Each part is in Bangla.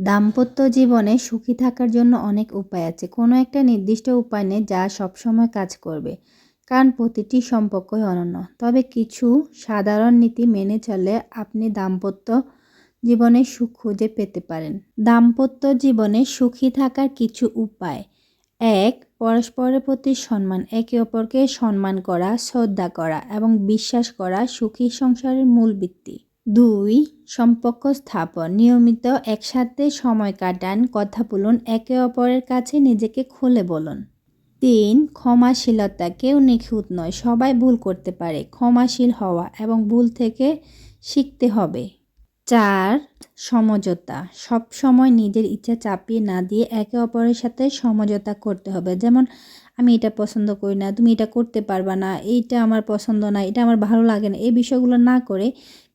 দাম্পত্য জীবনে সুখী থাকার জন্য অনেক উপায় আছে। কোনো একটা নির্দিষ্ট উপায় নেই যা সবসময় কাজ করবে। কারণ প্রতিটি সম্পর্কই অনন্য। তবে কিছু সাধারণ নীতি মেনে চলে আপনি দাম্পত্য জীবনে সুখ খুঁজে পেতে পারেন। দাম্পত্য জীবনে সুখী থাকার কিছু উপায়। এক, পরস্পরের প্রতি সম্মান, একে অপরকে সম্মান করা, শ্রদ্ধা করা এবং বিশ্বাস করা সুখী সংসারের মূল ভিত্তি। দুই, সম্পর্ক স্থাপন। নিয়মিত একসাথে সময় কাটান, কথা বলুন, একে অপরের কাছে নিজেকে খুলে বলুন। তিন, ক্ষমাশীলতা। কেউ নিখুঁত নয়, সবাই ভুল করতে পারে। ক্ষমাশীল হওয়া এবং ভুল থেকে শিখতে হবে। চার, সমঝোতা। সব সময় নিজের ইচ্ছা চাপিয়ে না দিয়ে একে অপরের সাথে সমঝোতা করতে হবে। যেমন আমি এটা পছন্দ করি না, তুমি এটা করতে পারবা না, এইটা আমার পছন্দ না, এটা আমার ভালো লাগে না, এই বিষয়গুলো না করে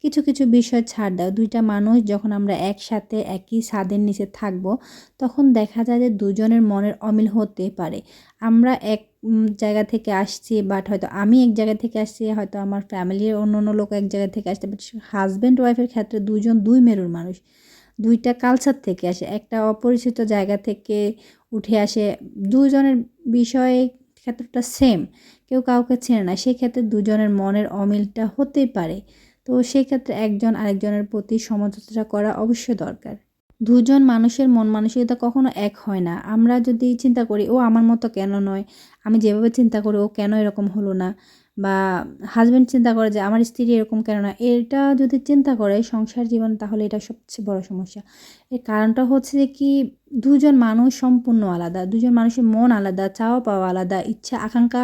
কিছু কিছু বিষয় ছাড় দাও। দুইটা মানুষ যখন আমরা একসাথে একই ছাদের নিচে থাকব, তখন দেখা যায় যে দুজনের মনের অমিল হতে পারে। আমরা এক জায়গা থেকে আসছি বাট হয়তো আমি এক জায়গা থেকে আসছি, হয়তো আমার ফ্যামিলির অন্য অন্য লোক এক জায়গা থেকে আসছে বাট হাজব্যান্ড ওয়াইফের ক্ষেত্রে দুজন দুই মেরুর মানুষ। দুইটা কালচার থেকে আসে, একটা অপরিচিত জায়গা থেকে উঠে আসে। দুজনের বিষয়ে ক্ষেত্রটা সেম কেউ কাউকে চেনে না। সেক্ষেত্রে দুজনের মনের অমিলটা হতেই পারে। তো সেক্ষেত্রে একজন আরেকজনের প্রতি সমঝোতা করা অবশ্যই দরকার। দুজন মানুষের মন মানসিকতা কখনো এক হয় না। আমরা যদি চিন্তা করি, ও আমার মতো কেন নয়? আমি যেভাবে চিন্তা করি, ও কেন এরকম হলো না? বা হাজব্যান্ড চিন্তা করে যে, আমার স্ত্রী এরকম কেন না? এটা যদি চিন্তা করে সংসার জীবন, তাহলে এটা সবচেয়ে বড় সমস্যা। এর কারণটা হচ্ছে যে কি, দুজন মানুষ সম্পূর্ণ আলাদা, দুজন মানুষের মন আলাদা, চাওয়া পাওয়া আলাদা, ইচ্ছা, আকাঙ্ক্ষা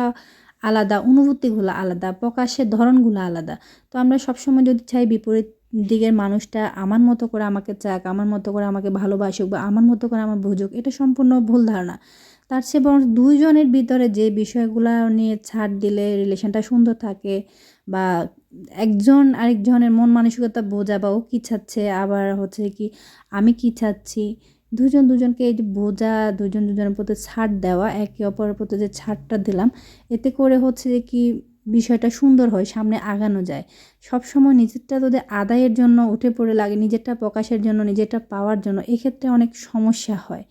আলাদা, অনুভূতিগুলো আলাদা, প্রকাশের ধরনগুলো আলাদা। তো আমরা সবসময় যদি চাই বিপরীত দিকের মানুষটা আমার মতো করে আমাকে চাক, আমার মতো করে আমাকে ভালোবাসুক বা আমার মতো করে আমার বুঝুক, এটা সম্পূর্ণ ভুল ধারণা। তার চেয়ে বরং দুইজনের ভিতরে যে বিষয়গুলো নিয়ে ছাড় দিলে রিলেশনটা সুন্দর থাকে বা একজন আরেকজনের মন মানসিকতা বোঝা বা ও কী চাচ্ছে, আবার হচ্ছে কি আমি কী চাচ্ছি দুজন দুজনকে এই যে বোঝা দুজন দুজনের প্রতি ছাড় দেওয়া, একে অপরের প্রতি যে ছাড়টা দিলাম, এতে করে হচ্ছে যে কি বিষয়টা সুন্দর হয়, সামনে আগানো যায়। সব সময় নিজেরটা যদি আদায়ের জন্য উঠে পড়ে লাগে, নিজেরটা প্রকাশের জন্য, নিজেরটা পাওয়ার জন্য, এক্ষেত্রে অনেক সমস্যা হয়।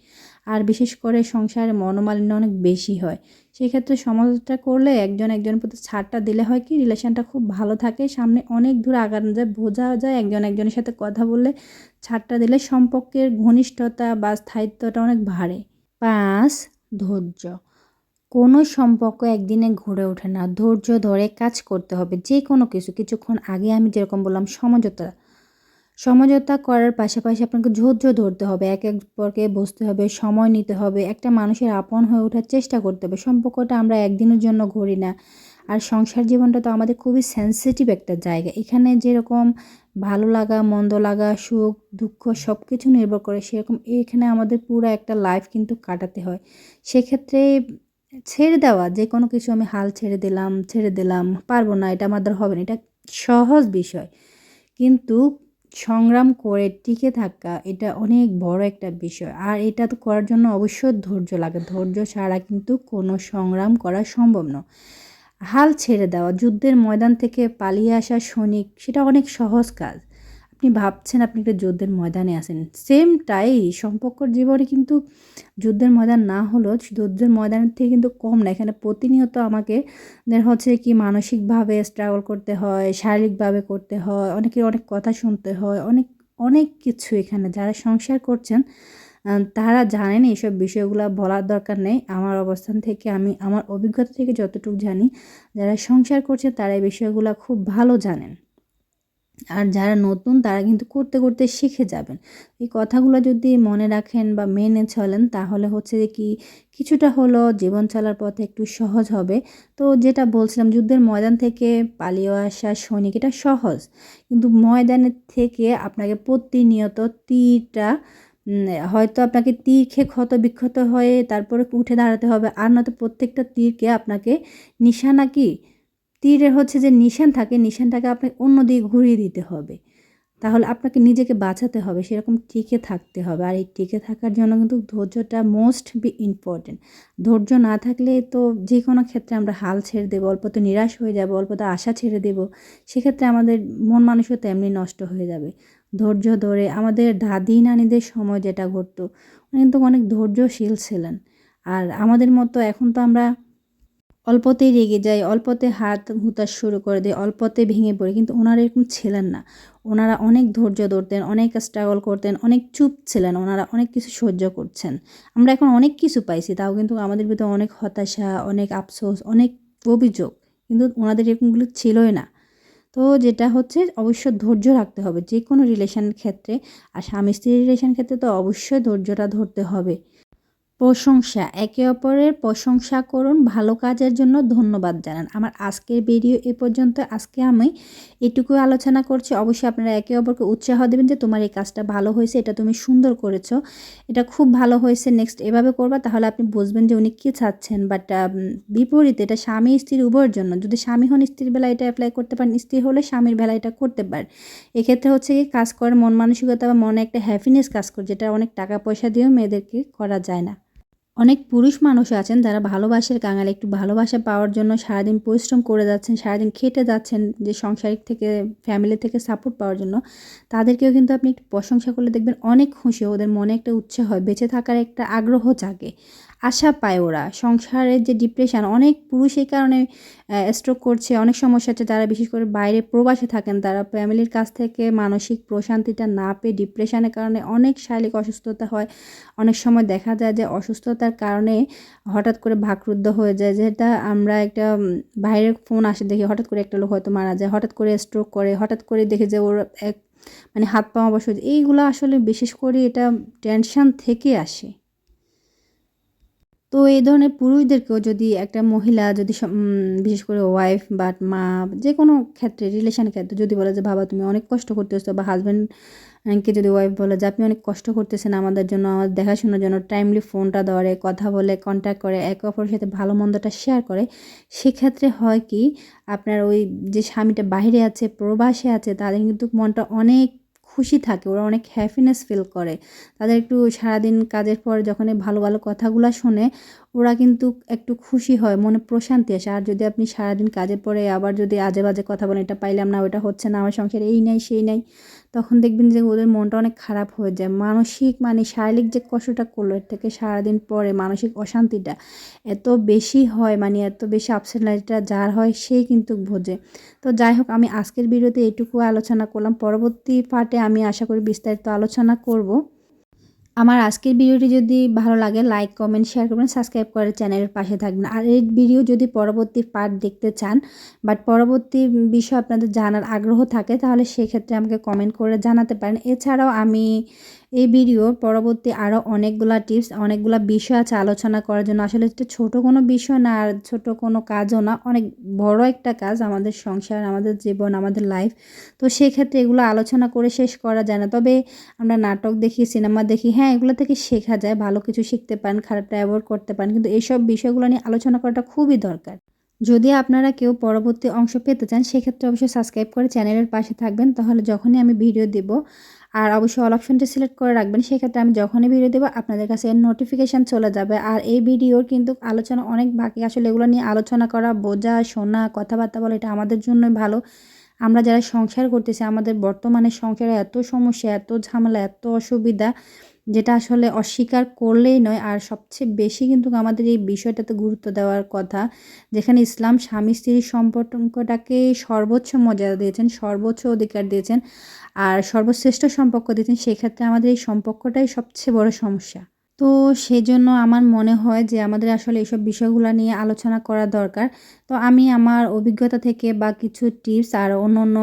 আর বিশেষ করে সংসারে মনোমালিন্য অনেক বেশি হয়। সেক্ষেত্রে সমাজটা করলে একজন একজনের প্রতি ছাড়টা দিলে হয় কি, রিলেশনটা খুব ভালো থাকে। সামনে অনেক দূর আগানো যায়, বোঝা যায় একজন একজনের সাথে কথা বললে ছাড়টা দিলে সম্পর্কের ঘনিষ্ঠতা বা স্থায়িত্বটা অনেক বাড়ে। পাঁচ, ধৈর্য। কোনো সম্পর্ক একদিনে ঘুরে ওঠে না। ধৈর্য ধরে কাজ করতে হবে। যে কোনো কিছু। কিছুক্ষণ আগে আমি যেরকম বললাম, সমঝোতা। সমঝোতা করার পাশাপাশি আপনাকে ধৈর্য ধরতে হবে, এক এক পরকে বসতে হবে, সময় নিতে হবে, একটা মানুষের আপন হয়ে ওঠার চেষ্টা করতে হবে। সম্পর্কটা আমরা একদিনের জন্য ঘুরি না। আর সংসার জীবনটা তো আমাদের খুবই সেন্সিটিভ একটা জায়গা। এখানে যেরকম ভালো লাগা, মন্দ লাগা, সুখ, দুঃখ সব কিছু নির্ভর করে, সেরকম এখানে আমাদের পুরো একটা লাইফ কিন্তু কাটাতে হয়। সেক্ষেত্রে ছেড়ে দেওয়া, যে কোনো কিছু আমি হাল ছেড়ে দিলাম ছেড়ে দিলাম, পারব না, এটা আমাদের হবে না, এটা সহজ বিষয়। কিন্তু সংগ্রাম করে টিকে থাকা, এটা অনেক বড় একটা বিষয়। আর এটা তো করার জন্য অবশ্যই ধৈর্য লাগে। ধৈর্য ছাড়া কিন্তু কোনো সংগ্রাম করা সম্ভব নয়। হাল ছেড়ে দেওয়া, যুদ্ধের ময়দান থেকে পালিয়ে আসা সৈনিক, সেটা অনেক সহজ কাজ। আপনি ভাবছেন আপনি একটা যুদ্ধের ময়দানে আছেন। সেমটাই সম্পর্কর জীবনে কিন্তু যুদ্ধের ময়দান না হলেও যুদ্ধের ময়দানের থেকে কিন্তু কম না। এখানে প্রতিনিয়ত আমাকে হচ্ছে কি মানসিকভাবে স্ট্রাগল করতে হয়, শারীরিকভাবে করতে হয় অনেকের অনেক কথা শুনতে হয়, অনেক অনেক কিছু এখানে যারা সংসার করছেন তারা জানেন এইসব বিষয়গুলো বলার দরকার নেই। আমার অবস্থান থেকে আমি, আমার অভিজ্ঞতা থেকে যতটুকু জানি, যারা সংসার করছে তারা এই বিষয়গুলো খুব ভালো জানেন। আর যারা নতুন, তারা কিন্তু করতে করতে শিখে যাবেন। এই কথাগুলো যদি মনে রাখেন বা মেনে চলেন, তাহলে হচ্ছে যে কি, কিছুটা হলো জীবন চলার পথে একটু সহজ হবে। তো যেটা বলছিলাম, যুদ্ধের ময়দান থেকে পালিয়ে আসা সৈনিক, এটা সহজ। কিন্তু ময়দানের থেকে আপনাকে প্রতিনিয়ত তীরটা হয়তো আপনাকে তীর খেয়ে ক্ষত বিক্ষত হয়ে তারপরে উঠে দাঁড়াতে হবে। আর নয়তো প্রত্যেকটা তীরকে আপনাকে নিশানা কি? তীরের হচ্ছে যে নিশান থাকে, নিশানটাকে আপনাকে অন্য দিকে ঘুরিয়ে দিতে হবে। তাহলে আপনাকে নিজেকে বাঁচাতে হবে, সেরকম টিকে থাকতে হবে। আর এই টিকে থাকার জন্য কিন্তু ধৈর্যটা মোস্ট বি ইম্পর্টেন্ট ধৈর্য না থাকলে তো যে কোনো ক্ষেত্রে আমরা হাল ছেড়ে দেবো, অল্পতে নিরাশ হয়ে যাব, অল্পতে আশা ছেড়ে দেবো, সেক্ষেত্রে আমাদের মন মানুষও তেমনি নষ্ট হয়ে যাবে। ধৈর্য ধরে আমাদের দাদি নানিদের সময় যেটা ঘটতো, উনি কিন্তু অনেক ধৈর্যশীল ছিলেন। আর আমাদের মতো এখন তো আমরা অল্পতেই রেগে যায়, অল্পতে হাত হুতাশ শুরু করে দেয়, অল্পতে ভেঙে পড়ে। কিন্তু ওনারা এরকম ছিলেন না। ওনারা অনেক ধৈর্য ধরতেন, অনেক স্ট্রাগল করতেন, অনেক চুপ ছিলেন। ওনারা অনেক কিছু সহ্য করছেন। আমরা এখন অনেক কিছু পাইছি, তাও কিন্তু আমাদের ভিতরে অনেক হতাশা, অনেক আফসোস, অনেক অভিযোগ। কিন্তু ওনাদের এরকমগুলো ছিলই না। তো যেটা হচ্ছে, অবশ্য ধৈর্য রাখতে হবে। যে কোনো রিলেশনের ক্ষেত্রে, আর স্বামী স্ত্রীর রিলেশন ক্ষেত্রে তো অবশ্যই ধৈর্যটা ধরতে হবে। প্রশংসা। একে অপরের প্রশংসা করুন ভালো কাজের জন্য ধন্যবাদ জানান। আমার আজকের ভিডিও এ পর্যন্ত। আজকে আমি এটুকু আলোচনা করছি। অবশ্যই আপনারা একে অপরকে উৎসাহ দেবেন যে তোমার এই কাজটা ভালো হয়েছে, এটা তুমি সুন্দর করেছ, এটা খুব ভালো হয়েছে নেক্সট এভাবে করবা তাহলে আপনি বুঝবেন যে উনি কী চাচ্ছেন। বাট বিপরীতে এটা স্বামী স্ত্রীর উভয়ের জন্য। যদি স্বামী হন, স্ত্রীর বেলা এটা অ্যাপ্লাই করতে পারেন, স্ত্রী হলে স্বামীর বেলা এটা করতে পারেন। এক্ষেত্রে হচ্ছে কি, কাজ করার মন মানসিকতা বা মনে একটা হ্যাপিনেস কাজ করে, যেটা অনেক টাকা পয়সা দিয়েও মেয়েদেরকে করা যায় না। অনেক পুরুষ মানুষ আছেন যারা ভালোবাসার কাঙাল, একটু ভালোবাসা পাওয়ার জন্য সারাদিন পরিশ্রম করে যাচ্ছেন, সারাদিন খেটে যাচ্ছেন যে সংসারিক থেকে ফ্যামিলি থেকে সাপোর্ট পাওয়ার জন্য। তাদেরকেও কিন্তু আপনি একটু প্রশংসা করলে দেখবেন অনেক খুশি, ওদের মনে একটা উৎসাহ হয়, বেঁচে থাকার একটা আগ্রহ জাগে। আশা পায় ওরা। সংসারের যে ডিপ্রেশন অনেক পুরুষ এই কারণে স্ট্রোক করছে, অনেক সমস্যা আছে যারা বিশেষ করে বাইরে প্রবাসে থাকেন, তারা ফ্যামিলির কাছ থেকে মানসিক প্রশান্তিটা না পেয়ে ডিপ্রেশনের কারণে অনেক শারীরিক অসুস্থতা হয়। অনেক সময় দেখা যায় যে অসুস্থতার কারণে হঠাৎ করে ভাকরুদ্ধ হয়ে যায়। যেটা আমরা একটা বাইরের ফোন আসে দেখি হঠাৎ করে একটা লোক হয়তো মারা যায়, হঠাৎ করে স্ট্রোক করে, হঠাৎ করে দেখে যে ওর এক মানে হাত পা অবশ্য এইগুলো আসলে বিশেষ করে এটা টেনশন থেকে আসে। তো এই ধরনের পুরুষদেরকেও যদি একটা মহিলা যদি বিশেষ করে ওয়াইফ বা মা যে কোনো ক্ষেত্রে রিলেশনের ক্ষেত্রে যদি বলে যে, বাবা, তুমি অনেক কষ্ট করতেছো বা হাজব্যান্ডকে যদি ওয়াইফ বলে যে, আপনি অনেক কষ্ট করতেছেন আমাদের জন্য, আমার দেখাশোনার জন্য টাইমলি ফোনটা ধরে, কথা বলে কন্ট্যাক্ট করে, একে অপরের সাথে ভালো মন্দটা শেয়ার করে, সেক্ষেত্রে হয় কি, আপনার ওই যে স্বামীটা বাইরে আছে, প্রবাসে আছে, তাদের কিন্তু মনটা অনেক খুশি থাকে, ওরা অনেক হ্যাপিনেস ফিল করে। তাদের একটু সারাদিন কাজের পর যখন ভালো ভালো কথাগুলো শোনে ওরা কিন্তু একটু খুশি হয়, মনে প্রশান্তি আসে। আর যদি আপনি সারাদিন কাজের পরে আবার যদি আজে বাজে কথা বলেন, এটা পাইলাম না, ওটা হচ্ছে না, আমার সংসারে এই নাই, সেই নাই, তখন দেখবেন যে ওদের মনটা অনেক খারাপ হয়ে যায়। মানসিক মানে শারীরিক যে কষ্টটা করল, এর থেকে সারাদিন পরে মানসিক অশান্তিটা এত বেশি হয় মানে এত বেশি আপসেট যার হয়, সেই কিন্তু বোঝে। তো যাই হোক, আমি আজকের ভিডিওতে এইটুকু আলোচনা করলাম। পরবর্তী পার্টে আমি আশা করি বিস্তারিত আলোচনা করব। আমার আজকের ভিডিওটি যদি ভালো লাগে লাইক কমেন্ট শেয়ার করবেন সাবস্ক্রাইব করে চ্যানেলের পাশে থাকবেন। আর এই ভিডিও যদি পরবর্তী পার্ট দেখতে চান বাট পরবর্তী বিষয় আপনাদের জানার আগ্রহ থাকে, তাহলে সেক্ষেত্রে আমাকে কমেন্ট করে জানাতে পারেন। এছাড়াও আমি এই ভিডিওর পরবর্তী আরও অনেকগুলা টিপস অনেকগুলো বিষয় আছে আলোচনা করার জন্য। আসলে এটা ছোটো কোনো বিষয় না, আর ছোটো কোনো কাজও না। অনেক বড় একটা কাজ আমাদের সংসার, আমাদের জীবন, আমাদের লাইফ তো সেক্ষেত্রে এগুলো আলোচনা করে শেষ করা যায় না। তবে আমরা নাটক দেখি সিনেমা দেখি হ্যাঁ এগুলো থেকে শেখা যায়। ভালো কিছু শিখতে পারেন, খারাপটা অ্যাভয়েড করতে পারেন। কিন্তু এইসব বিষয়গুলো নিয়ে আলোচনা করাটা খুবই দরকার। যদি আপনারা কেউ পরবর্তী অংশ পেতে চান, সেক্ষেত্রে অবশ্যই সাবস্ক্রাইব করে চ্যানেলের পাশে থাকবেন। তাহলে যখনই আমি ভিডিও দেব আর অবশ্যই অল অপশনটা সিলেক্ট করে রাখবেন, সেক্ষেত্রে আমি যখনই ভিডিও দেবো, আপনাদের কাছে এর নোটিফিকেশান চলে যাবে। আর এই ভিডিওর কিন্তু আলোচনা অনেক বাকি। আসলে এগুলো নিয়ে আলোচনা করা, বোঝা, শোনা, কথাবার্তা বলা, এটা আমাদের জন্যই ভালো। আমরা যারা সংসার করতেছি, আমাদের বর্তমানে সংসারে এত সমস্যা, এত ঝামেলা, এত অসুবিধা যেটা আসলে অস্বীকার করলেই নয়। আর সবচেয়ে বেশি কিন্তু আমাদের এই বিষয়টাতে গুরুত্ব দেওয়ার কথা, যেখানে ইসলাম স্বামী স্ত্রীর সম্পর্কটাকে সর্বোচ্চ মর্যাদা দিয়েছেন, সর্বোচ্চ অধিকার দিয়েছেন আর সর্বশ্রেষ্ঠ সম্পর্ক দিয়েছেন, সেক্ষেত্রে আমাদের এই সম্পর্কটাই সবচেয়ে বড় সমস্যা। তো সেই জন্য আমার মনে হয় যে আমাদের আসলে এইসব বিষয়গুলো নিয়ে আলোচনা করা দরকার। তো আমি আমার অভিজ্ঞতা থেকে বা কিছু টিপস আর অন্য অন্য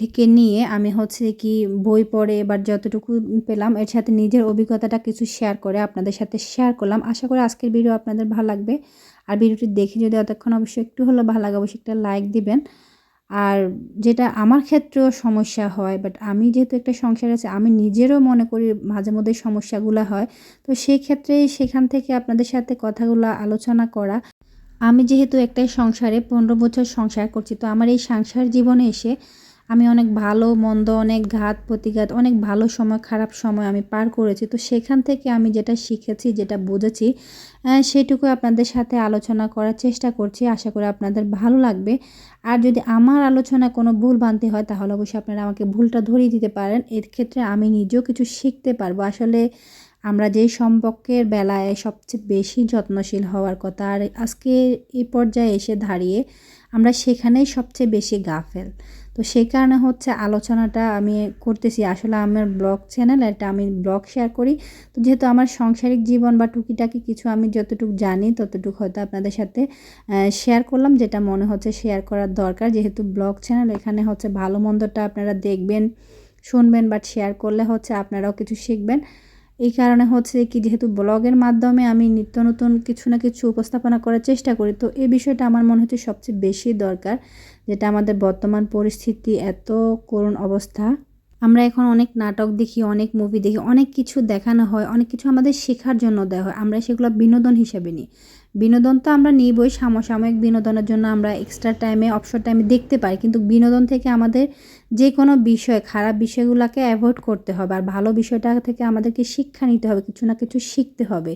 থেকে নিয়ে আমি হচ্ছে কি বই পড়ে এবার যতটুকু পেলাম, এর সাথে নিজের অভিজ্ঞতাটা কিছু শেয়ার করে আপনাদের সাথে শেয়ার করলাম। আশা করি আজকের ভিডিও আপনাদের ভালো লাগবে। আর ভিডিওটি দেখে যদি অতক্ষণ অবশ্যই একটু হলেও ভালো লাগে, অবশ্যই একটা লাইক দিবেন। আর যেটা আমার ক্ষেত্রেও সমস্যা হয় বাট আমি যেহেতু একটা সংসার আছে, আমি নিজেরও মনে করি মাঝে মধ্যে সমস্যাগুলো হয়। তো সেই ক্ষেত্রে সেখান থেকে আপনাদের সাথে কথাগুলো আলোচনা করা। আমি যেহেতু একটাই সংসারে, পনেরো বছর সংসার করছি, তো আমার এই সংসার জীবনে এসে আমি অনেক ভালো, মন্দ, অনেক ঘাত, প্রতিঘাত, অনেক ভালো সময়, খারাপ সময় আমি পার করেছি। তো সেখান থেকে আমি যেটা শিখেছি, যেটা বুঝেছি সেটুকু আপনাদের সাথে আলোচনা করার চেষ্টা করছি। আশা করি আপনাদের ভালো লাগবে। আর যদি আমার আলোচনা কোনো ভুল ভ্রান্তি হয়, তাহলে অবশ্যই আপনারা আমাকে ভুলটা ধরিয়ে দিতে পারেন। এর ক্ষেত্রে আমি নিজেও কিছু শিখতে পারব। আসলে আমরা যেই সম্পর্কের বেলায় সবচেয়ে বেশি যত্নশীল হওয়ার কথা, আর আজকে এই পর্যায়ে এসে দাঁড়িয়ে আমরা সেখানেই সবচেয়ে বেশি গাফেল তো সেই কারণে হচ্ছে আলোচনাটা আমি করতেছি। আসলে আমার ব্লগ চ্যানেল এটা আমি ব্লগ শেয়ার করি। তো যেহেতু আমার সাংসারিক জীবন বা টুকিটাকি কিছু আমি যতটুকু জানি, ততটুকু হয়তো আপনাদের সাথে শেয়ার করলাম। যেটা মনে হচ্ছে শেয়ার করার দরকার। যেহেতু ব্লগ চ্যানেল এখানে হচ্ছে ভালো মন্দটা আপনারা দেখবেন, শুনবেন বাট শেয়ার করলে হচ্ছে আপনারাও কিছু শিখবেন। এই কারণে হচ্ছে কি, যেহেতু ব্লগের মাধ্যমে আমি নিত্য নতুন কিছু না কিছু উপস্থাপনা করার চেষ্টা করি, তো এই বিষয়টা আমার মনে হচ্ছে সবচেয়ে বেশি দরকার, যেটা আমাদের বর্তমান পরিস্থিতি এত করুণ অবস্থা। আমরা এখন অনেক নাটক দেখি, অনেক মুভি দেখি, অনেক কিছু দেখানো হয়, অনেক কিছু আমাদের শেখার জন্য দেওয়া হয়। আমরা সেগুলো বিনোদন হিসেবে নিই। বিনোদন তো আমরা নিবই, সমসাময়িক বিনোদনের জন্য আমরা এক্সট্রা টাইমে অবসর টাইমে দেখতে পাই কিন্তু বিনোদন থেকে আমাদের যে কোনো বিষয়, খারাপ বিষয়গুলোকে অ্যাভয়েড করতে হবে আর ভালো বিষয়টা থেকে আমাদেরকে শিক্ষা নিতে হবে, কিছু না কিছু শিখতে হবে।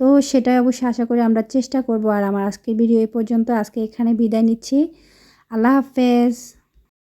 তো সেটাই অবশ্যই আশা করি আমরা চেষ্টা করব। আর আমার আজকের ভিডিও এই পর্যন্ত, আজকে এখানে বিদায় নিচ্ছি। আল্লাহ হাফেজ।